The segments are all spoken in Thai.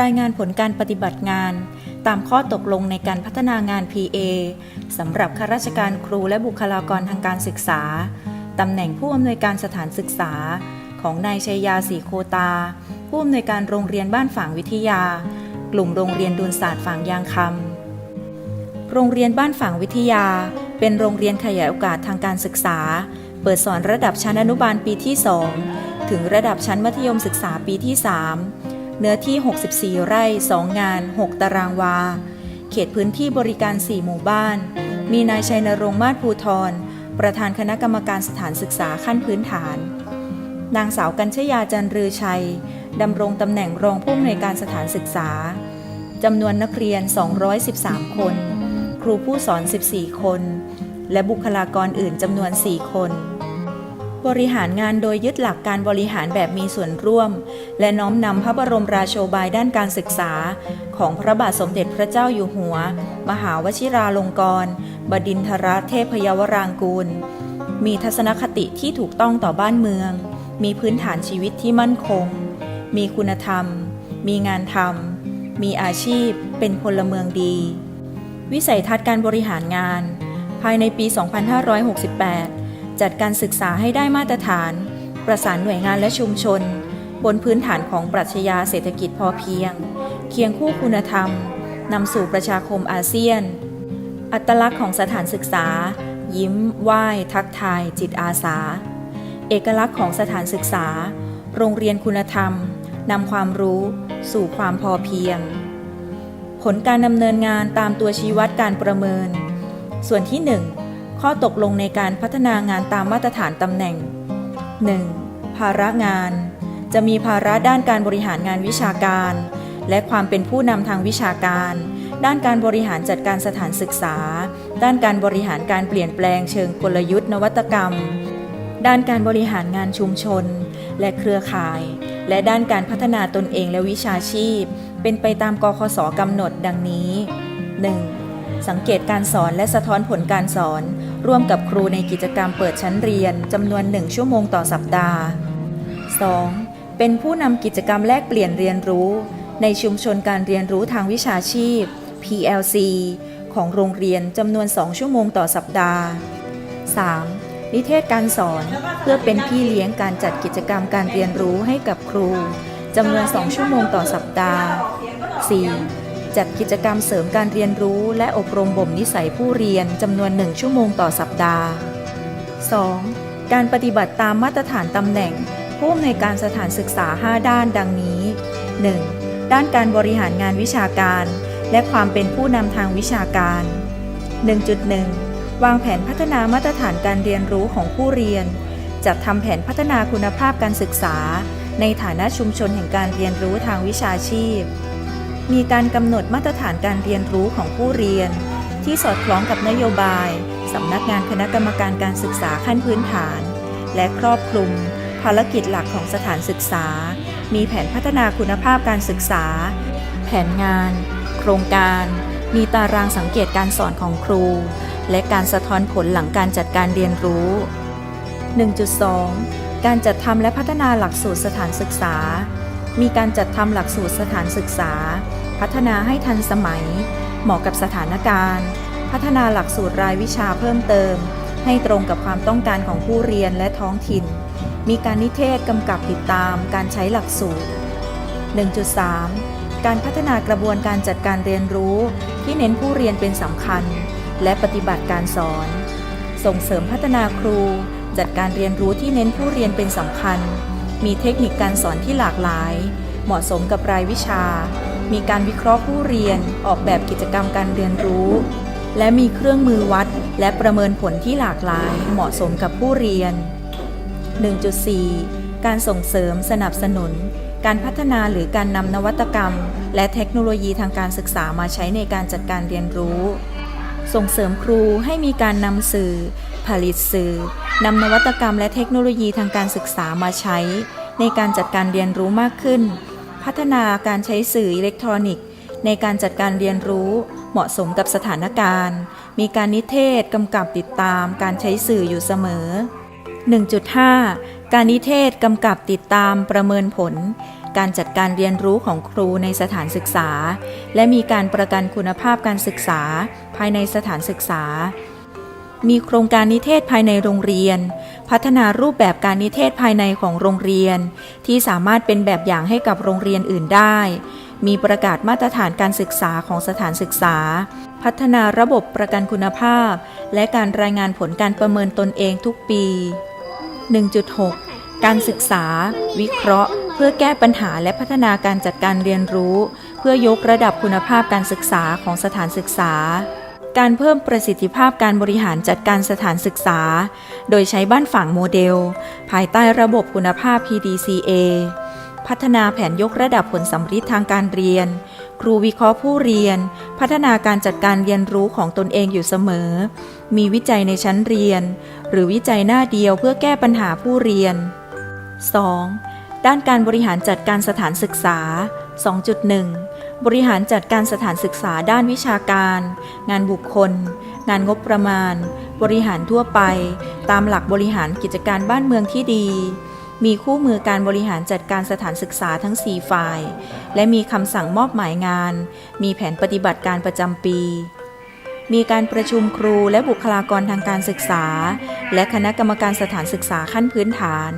รายงานผลการปฏิบัติงาน ตามข้อตกลงในการพัฒนางาน PA สำหรับข้าราชการครูและบุคลากรทางการศึกษา ตำแหน่งผู้อำนวยการสถานศึกษา ของนายชัยยาศรีโคตา ผู้อำนวยการโรงเรียนบ้านฝางวิทยา กลุ่มโรงเรียนดุลศาสตร์ฝางยางคำโรงเรียนบ้านฝางวิทยา เป็นโรงเรียนขยายโอกาสทางการศึกษา เปิดสอนระดับชั้นอนุบาลปีที่ 2 ถึงระดับชั้นมัธยมศึกษาปีที่ 3 เนื้อที่ 64 ไร่ 2 งาน 6 ตารางวา เขตพื้นที่บริการ 4 หมู่บ้าน มีนายชัยนรงค์มาศภูทร ประธานคณะกรรมการสถานศึกษาขั้นพื้นฐาน นางสาวกัญชยาจันรือชัย ดำรงตำแหน่งรองผู้อำนวยการสถานศึกษา จำนวนนักเรียน 213 คน ครูผู้สอน 14 คน และบุคลากรอื่นจำนวน 4 คน บริหารงานโดยยึดหลักการบริหารแบบมีส่วนร่วม และน้อมนำพระบรมราโชบายด้านการศึกษา ของพระบาทสมเด็จพระเจ้าอยู่หัว มหาวชิราลงกรณบดินทรเทพยวรางกูล มีทัศนคติที่ถูกต้องต่อบ้านเมือง มีพื้นฐานชีวิตที่มั่นคง มีคุณธรรม มีงานทำ มีอาชีพ เป็นพลเมืองดี วิสัยทัศน์การบริหารงาน ภายในปี 2568 จัดการศึกษาให้ได้มาตรฐาน ประสานหน่วยงานและชุมชน บนพื้นฐานของปรัชญาเศรษฐกิจพอเพียง เคียงคู่คุณธรรมนำสู่ประชาคมอาเซียน อัตลักษณ์ของสถานศึกษา ยิ้ม ไหว้ ทักทาย จิตอาสา เอกลักษณ์ของสถานศึกษา โรงเรียนคุณธรรมนำความรู้ สู่ความพอเพียง ผลการดำเนินงานตามตัวชี้วัดการประเมิน ส่วนที่ 1 ข้อตกลงในการพัฒนางานตามมาตรฐานตำแหน่ง 1. ภาระงาน จะมีภาระด้านการบริหารงานวิชาการ และความเป็นผู้นำทางวิชาการ ด้านการบริหารจัดการสถานศึกษา ด้านการบริหารการเปลี่ยนแปลงเชิงกลยุทธ์นวัตกรรม ด้านการบริหารงานชุมชน และเครือข่าย และด้านการพัฒนาตนเองและวิชาชีพ เป็นไปตามกคสกำหนดดังนี้ 1. สังเกตการสอนและสะท้อนผลการสอน ร่วมกับครูในกิจกรรมเปิดชั้นเรียนจำนวน 1 ชั่วโมงต่อสัปดาห์ 2. เป็นผู้นำกิจกรรมแลกเปลี่ยนเรียนรู้ ในชุมชนการเรียนรู้ทางวิชาชีพ PLC ของโรงเรียนจำนวน 2 ชั่วโมงต่อสัปดาห์ 3. นิเทศการสอนเพื่อเป็นพี่เลี้ยงการจัดกิจกรรมการเรียนรู้ให้กับครูจำนวน 2 ชั่วโมงต่อสัปดาห์ 4. จัดกิจกรรมเสริมการเรียนรู้และอบรมบ่มนิสัยผู้เรียนจำนวน1ชั่วโมงต่อสัปดาห์ 2. การปฏิบัติตามมาตรฐานตำแหน่ง ผู้อำนวยการสถานศึกษา 5 ด้านดังนี้ 1. ด้านการบริหารงานวิชาการ และความเป็นผู้นำทางวิชาการ 1.1 วางแผนพัฒนามาตรฐานการเรียนรู้ของผู้เรียน จัดทำแผนพัฒนาคุณภาพการศึกษา ในฐานะชุมชนแห่งการเรียนรู้ทางวิชาชีพ มีการกำหนดมาตรฐานการเรียนรู้ของผู้เรียน ที่สอดคล้องกับนโยบายสำนักงานคณะกรรมการการศึกษาขั้นพื้นฐาน และครอบคลุม ภารกิจหลักของสถานศึกษา มีแผนพัฒนาคุณภาพการศึกษา แผนงาน โครงการ มีตารางสังเกตการสอนของครู และการสะท้อนผลหลังการจัดการเรียนรู้ 1.2 การจัดทำและพัฒนาหลักสูตรสถานศึกษา มีการจัดทำหลักสูตรสถานศึกษา พัฒนาให้ทันสมัย เหมาะกับสถานการณ์ พัฒนาหลักสูตรรายวิชาเพิ่มเติม ให้ตรงกับความต้องการของผู้เรียนและท้องถิ่น มีการนิเทศกำกับติดตามการใช้หลักสูตร 1.3 การพัฒนากระบวนการจัดการเรียนรู้ที่เน้นผู้เรียนเป็นสำคัญ และปฏิบัติการสอน ส่งเสริมพัฒนาครู จัดการเรียนรู้ที่เน้นผู้เรียนเป็นสำคัญ มีเทคนิคการสอนที่หลากหลาย เหมาะสมกับรายวิชา มีการวิเคราะห์ผู้เรียน ออกแบบกิจกรรมการเรียนรู้ และมีเครื่องมือวัด และประเมินผลที่หลากหลาย เหมาะสมกับผู้เรียน 1.4 การส่งเสริมสนับสนุน การพัฒนาหรือการนำนวัตกรรม และเทคโนโลยีทางการศึกษามาใช้ในการจัดการเรียนรู้ ส่งเสริมครูให้มีการนำสื่อ ผลิตสื่อนำนวัตกรรมและเทคโนโลยีทางการศึกษามาใช้ ในการจัดการเรียนรู้มากขึ้น พัฒนาการใช้สื่ออิเล็กทรอนิกส์ ในการจัดการเรียนรู้เหมาะสมกับสถานการณ์ มีการนิเทศกำกับติดตามการใช้สื่ออยู่เสมอ 1.5 การนิเทศกำกับติดตามประเมินผล การจัดการเรียนรู้ของครูในสถานศึกษา และมีการประกันคุณภาพการศึกษา ภายในสถานศึกษา มีโครงการนิเทศภายในโรงเรียน พัฒนารูปแบบการนิเทศภายในของโรงเรียน ที่สามารถเป็นแบบอย่างให้กับโรงเรียนอื่นได้ มีประกาศมาตรฐานการศึกษาของสถานศึกษา พัฒนาระบบประกันคุณภาพ และการรายงานผลการประเมินตนเองทุกปี 1.6 การศึกษา วิเคราะห์ เพื่อแก้ปัญหาและพัฒนาการจัดการเรียนรู้ เพื่อยกระดับคุณภาพการศึกษาของสถานศึกษา การเพิ่มประสิทธิภาพการบริหารจัดการสถานศึกษา โดยใช้บ้านฝังโมเดล ภายใต้ระบบคุณภาพ PDCA พัฒนาแผนยกระดับผลสัมฤทธิ์ทางการเรียน ครูวิเคราะห์ผู้เรียน พัฒนาการจัดการเรียนรู้ของตนเองอยู่เสมอ มีวิจัยในชั้นเรียน หรือวิจัยหน้าเดียวเพื่อแก้ปัญหาผู้เรียน 2. ด้านการบริหารจัดการสถานศึกษา 2.1 บริหารจัดการสถานศึกษาด้านวิชาการ งานบุคคล งานงบประมาณ บริหารทั่วไป ตามหลักบริหารกิจการบ้านเมืองที่ดี มีคู่มือการบริหารจัดการสถานศึกษาทั้ง 4 ฝ่าย และมีคำสั่งมอบหมายงาน มีแผนปฏิบัติการประจำปี มีการประชุมครูและบุคลากรทางการศึกษา และคณะกรรมการสถานศึกษาขั้นพื้นฐาน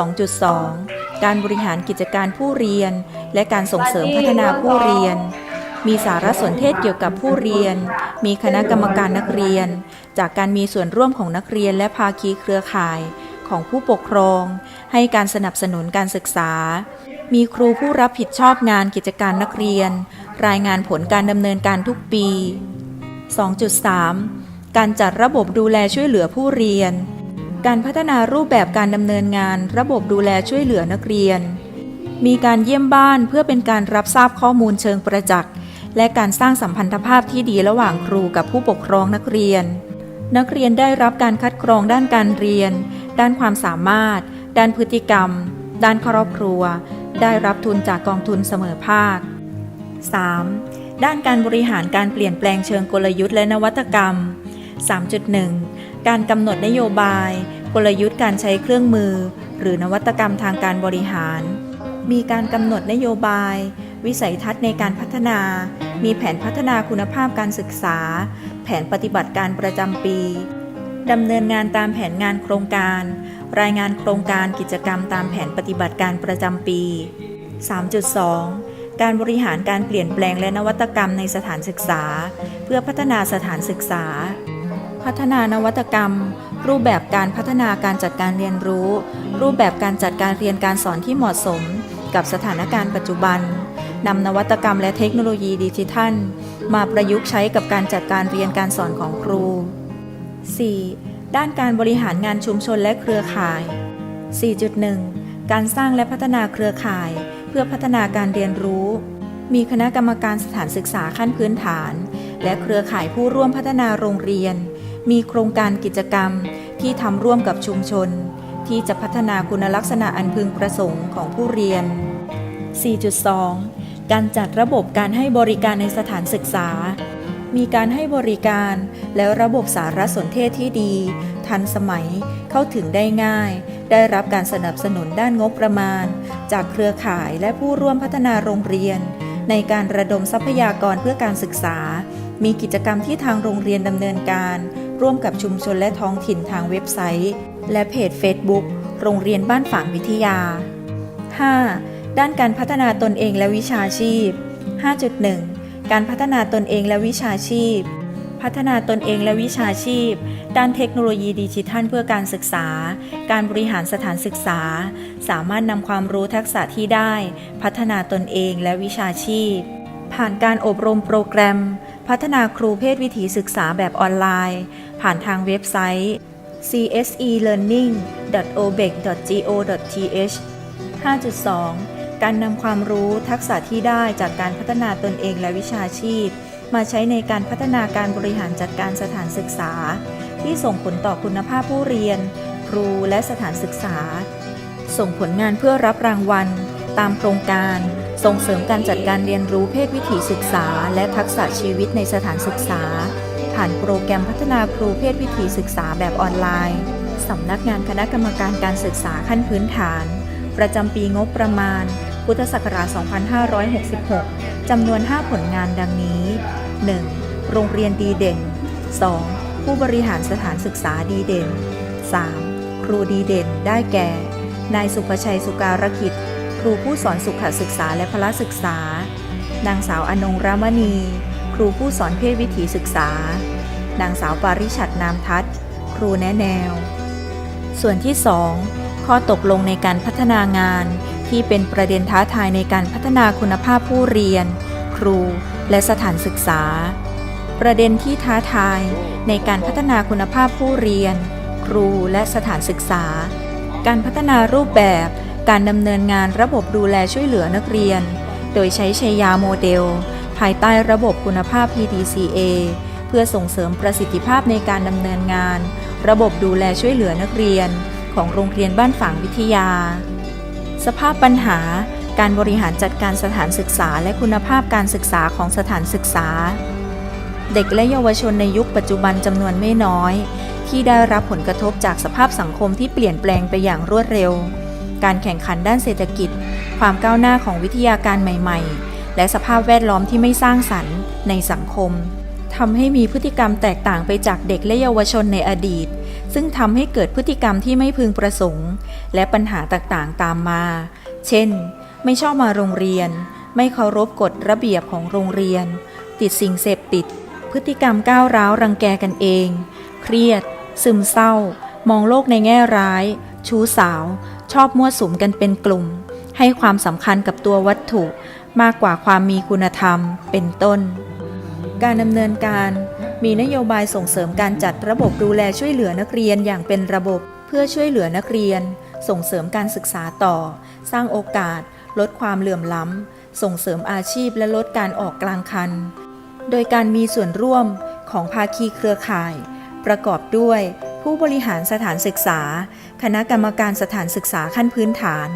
2.2 การบริหารกิจการผู้เรียน และการส่งเสริมพัฒนาผู้เรียน มีสารสนเทศเกี่ยวกับผู้เรียน มีคณะกรรมการนักเรียน จากการมีส่วนร่วมของนักเรียนและภาคีเครือข่ายของผู้ปกครอง ให้การสนับสนุนการศึกษา มีครูผู้รับผิดชอบงานกิจการนักเรียน รายงานผลการดำเนินการทุกปี 2.3 การจัดระบบดูแลช่วยเหลือผู้เรียน การพัฒนารูปแบบการดำเนินงาน ระบบดูแลช่วยเหลือนักเรียน มีการเยี่ยมบ้านเพื่อเป็นการรับทราบข้อมูลเชิงประจักษ์และการสร้างสัมพันธภาพที่ดีระหว่างครูกับผู้ปกครองนักเรียน นักเรียนได้รับการคัดกรองด้านการเรียน ด้านความสามารถ ด้านพฤติกรรม ด้านครอบครัว ได้รับทุนจากกองทุนเสมอภาค 3. ด้านการบริหารการเปลี่ยนแปลงเชิงกลยุทธ์และนวัตกรรม 3.1 การกำหนดนโยบาย กลยุทธ์การใช้เครื่องมือ หรือนวัตกรรมทางการบริหาร มีการกำหนดนโยบาย วิสัยทัศน์ในการพัฒนา มีแผนพัฒนาคุณภาพการศึกษา แผนปฏิบัติการประจำปีดำเนินงานตามแผนงานโครงการ รายงานโครงการกิจกรรมตามแผนปฏิบัติการประจำปี 3.2 การบริหารการเปลี่ยนแปลงและนวัตกรรมในสถานศึกษา เพื่อพัฒนาสถานศึกษา พัฒนานวัตกรรม รูปแบบการพัฒนาการจัดการเรียนรู้ รูปแบบการจัดการเรียนการสอนที่เหมาะสม กับสถานการณ์ปัจจุบันนำนวัตกรรมและเทคโนโลยีดิจิทัล มาประยุกต์ใช้กับการจัดการเรียนการสอนของครู 4. ด้านการบริหารงานชุมชนและเครือข่าย 4.1 การสร้างและพัฒนาเครือข่าย เพื่อพัฒนาการเรียนรู้ มีคณะกรรมการสถานศึกษาขั้นพื้นฐาน และเครือข่ายผู้ร่วมพัฒนาโรงเรียน มีโครงการกิจกรรมที่ทำร่วมกับชุมชน ที่จะพัฒนาคุณลักษณะอันพึงประสงค์ของผู้เรียน 4.2 การจัดระบบการให้บริการในสถานศึกษา มีการให้บริการและระบบสารสนเทศที่ดี ทันสมัยเข้าถึงได้ง่าย ได้รับการสนับสนุนด้านงบประมาณ จากเครือข่ายและผู้ร่วมพัฒนาโรงเรียน ในการระดมทรัพยากรเพื่อการศึกษา มีกิจกรรมที่ทางโรงเรียนดำเนินการ ร่วมกับชุมชนและท้องถิ่นทางเว็บไซต์ และเพจ Facebook โรงเรียนบ้านฝางวิทยา 5. ด้านการพัฒนาตนเองและวิชาชีพ 5.1 การพัฒนาตนเองและวิชาชีพ พัฒนาตนเองและวิชาชีพ ด้านเทคโนโลยีดิจิทัลเพื่อการศึกษา การบริหารสถานศึกษา สามารถนำความรู้ทักษะที่ได้ พัฒนาตนเองและวิชาชีพ ผ่านการอบรมโปรแกรม พัฒนาครูเพศวิถีศึกษาแบบออนไลน์ ผ่านทางเว็บไซต์ cselearning.obec.go.th 5.2 การนำความรู้ทักษะที่ได้จากการพัฒนาตนเองและวิชาชีพ มาใช้ในการพัฒนาการบริหารจัดการสถานศึกษา ที่ส่งผลต่อคุณภาพผู้เรียน ครูและสถานศึกษา ส่งผลงานเพื่อรับรางวัล ตามโครงการ ส่งเสริมการจัดการเรียนรู้เพศวิถีศึกษา และทักษะชีวิตในสถานศึกษา ผ่านโปรแกรมพัฒนาครูเพศวิถีศึกษาแบบออนไลน์สำนักงานคณะกรรมการการศึกษาขั้นพื้นฐาน ประจำปีงบประมาณ พุทธศักราช 2566 จำนวน 5 ผลงานดังนี้ 1. โรงเรียนดีเด่น 2. ผู้บริหารสถานศึกษาดีเด่น 3. ครูดีเด่นได้แก่ นายสุภชัยสุการกิจ ครูผู้สอนสุขศึกษาและพละศึกษา นางสาวอนงรามณี รูผู้สอนเพศวิถีศึกษา นางสาวปาริชัดนามทัศน์ครูแนะแนว ส่วนที่ 2 ข้อตกลงในการพัฒนางาน ที่เป็นประเด็นท้าทายในการพัฒนาคุณภาพผู้เรียน ครู และสถานศึกษา ประเด็นที่ท้าทายในการพัฒนาคุณภาพผู้เรียน ครูและสถานศึกษา การพัฒนารูปแบบ การดำเนินงานระบบดูแลช่วยเหลือนักเรียน โดยใช้ชัยยาโมเดล ภายใต้ระบบคุณภาพ PDCA เพื่อส่งเสริมประสิทธิภาพในการดำเนินงาน ระบบดูแลช่วยเหลือนักเรียน ของโรงเรียนบ้านฝางวิทยา สภาพปัญหา การบริหารจัดการสถานศึกษา และคุณภาพการศึกษาของสถานศึกษา เด็กและเยาวชนในยุคปัจจุบันจำนวนไม่น้อย ที่ได้รับผลกระทบจากสภาพสังคมที่เปลี่ยนแปลงไปอย่างรวดเร็ว การแข่งขันด้านเศรษฐกิจ ความก้าวหน้าของวิทยาการใหม่ ๆ และสภาพแวดล้อมที่ไม่สร้างสรรค์ในสังคมทำให้มีพฤติกรรมแตกต่างไปจากเด็กและเยาวชนในอดีต ซึ่งทำให้เกิดพฤติกรรมที่ไม่พึงประสงค์ และปัญหาต่างๆตามมา เช่น ไม่ชอบมาโรงเรียน ไม่เคารพกฎระเบียบของโรงเรียน ติดสิ่งเสพติด พฤติกรรมก้าวร้าวรังแกกันเอง เครียด ซึมเศร้า มองโลกในแง่ร้าย ชู้สาว ชอบมั่วสุมกันเป็นกลุ่ม ให้ความสำคัญกับตัววัตถุ มากกว่าความมีคุณธรรม เป็นต้น การดำเนินการมีนโยบายส่งเสริมการจัดระบบดูแลช่วยเหลือนักเรียนอย่างเป็นระบบ เพื่อช่วยเหลือนักเรียน ส่งเสริมการศึกษาต่อ สร้างโอกาส ลดความเหลื่อมล้ำ ส่งเสริมอาชีพและลดการออกกลางคัน โดยการมีส่วนร่วมของภาคีเครือข่าย ประกอบด้วยผู้บริหารสถานศึกษา คณะกรรมการสถานศึกษาขั้นพื้นฐาน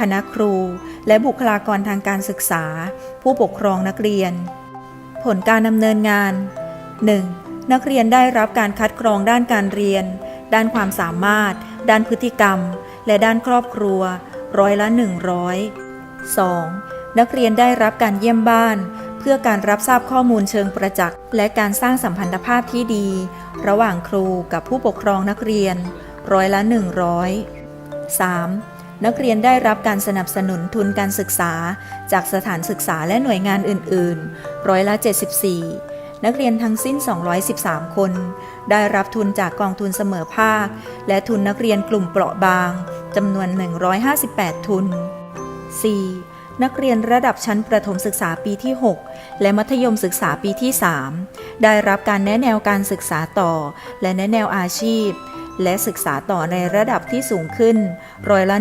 คณะครู และบุคลากรทางการศึกษา ผู้ปกครองนักเรียน ผลการดำเนินงาน 1. นักเรียนได้รับการคัดกรองด้านการเรียน ด้านความสามารถ ด้านพฤติกรรม และด้านครอบครัว ร้อยละ 100 2. นักเรียนได้รับการเยี่ยมบ้าน เพื่อการรับทราบข้อมูลเชิงประจักษ์ และการสร้างสัมพันธภาพที่ดี ระหว่างครูกับผู้ปกครองนักเรียน ร้อยละ 100 3. นักเรียนได้รับการสนับสนุนทุนการศึกษา จากสถานศึกษาและหน่วยงานอื่นๆ ร้อยละ 74 นักเรียนทั้งสิ้น 213 คน ได้รับทุนจากกองทุนเสมอภาค และทุนนักเรียนกลุ่มเปราะบางจำนวน 158 ทุน 4. นักเรียนระดับชั้นประถมศึกษาปีที่ 6 และมัธยมศึกษาปีที่ 3 ได้รับการแนะแนวการศึกษาต่อ และแนะแนวอาชีพ และศึกษาต่อในระดับที่สูงขึ้นร้อยละ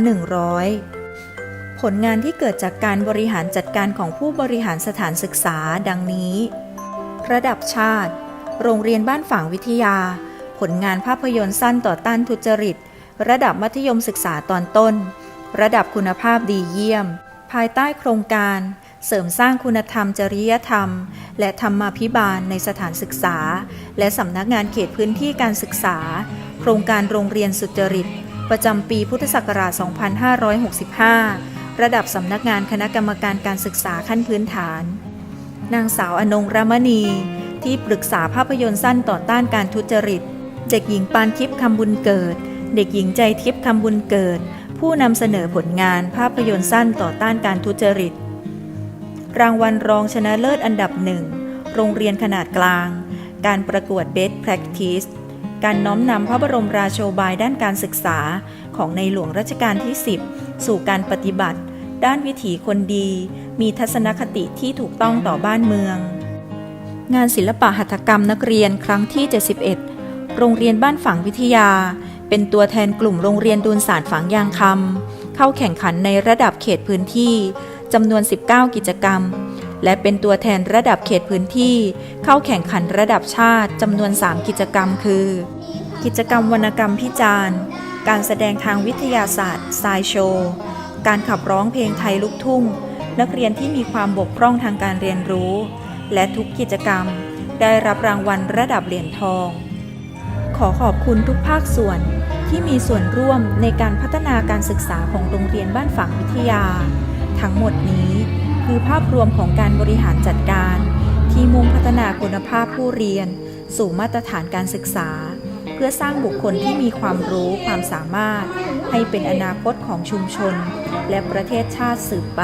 100 ผลงานที่เกิดจากการบริหารจัดการของผู้บริหารสถานศึกษาดังนี้ ระดับชาติ โรงเรียนบ้านฝางวิทยา ผลงานภาพยนตร์สั้นต่อต้านทุจริต ระดับมัธยมศึกษาตอนต้น ระดับคุณภาพดีเยี่ยม ภายใต้โครงการ เสริมสร้างคุณธรรมจริยธรรม และธรรมาภิบาลในสถานศึกษา และสำนักงานเขตพื้นที่การศึกษา โครงการโรงเรียนสุจริต ประจำปีพุทธศักราช 2565 ระดับสำนักงานคณะกรรมการการศึกษาขั้นพื้นฐาน นางสาวอนงรามณี ที่ปรึกษาภาพยนตร์สั้นต่อต้านการทุจริต เด็กหญิงปานทิพย์คำบุญเกิด เด็กหญิงใจทิพย์คำบุญเกิด ผู้นำเสนอผลงานภาพยนตร์สั้นต่อต้านการทุจริต รางวัลรองชนะเลิศอันดับหนึ่ง โรงเรียนขนาดกลาง การประกวด Best Practice การน้อมนำพระบรมราโชบายด้านการศึกษาของในหลวงรัชกาลที่ 10 สู่การปฏิบัติ ด้านวิถีคนดี มีทัศนคติที่ถูกต้องต่อบ้านเมือง งานศิลปะหัตถกรรมนักเรียนครั้งที่ 71 โรงเรียนบ้านฝางวิทยา เป็นตัวแทนกลุ่มโรงเรียนดูนสารฝางยางคำเข้าแข่งขันในระดับเขตพื้นที่จำนวน 19 กิจกรรม และเป็นตัวแทนระดับเขตพื้นที่ เข้าแข่งขันระดับชาติจำนวน 3 กิจกรรมคือ กิจกรรมวรรณกรรมพิจารณ์ การแสดงทางวิทยาศาสตร์ไซโชว์การขับร้องเพลงไทยลูกทุ่ง นักเรียนที่มีความบกพร่องทางการเรียนรู้ และทุกกิจกรรม ได้รับรางวัลระดับเหรียญทอง ขอขอบคุณทุกภาคส่วนที่มีส่วนร่วมในการพัฒนาการศึกษาของโรงเรียนบ้านฝางวิทยา ทั้งหมดนี้ คือภาพรวมของการบริหารจัดการ ที่มุ่งพัฒนาคุณภาพผู้เรียน สู่มาตรฐานการศึกษา เพื่อสร้างบุคคลที่มีความรู้ความสามารถ ให้เป็นอนาคตของชุมชน และประเทศชาติสืบไป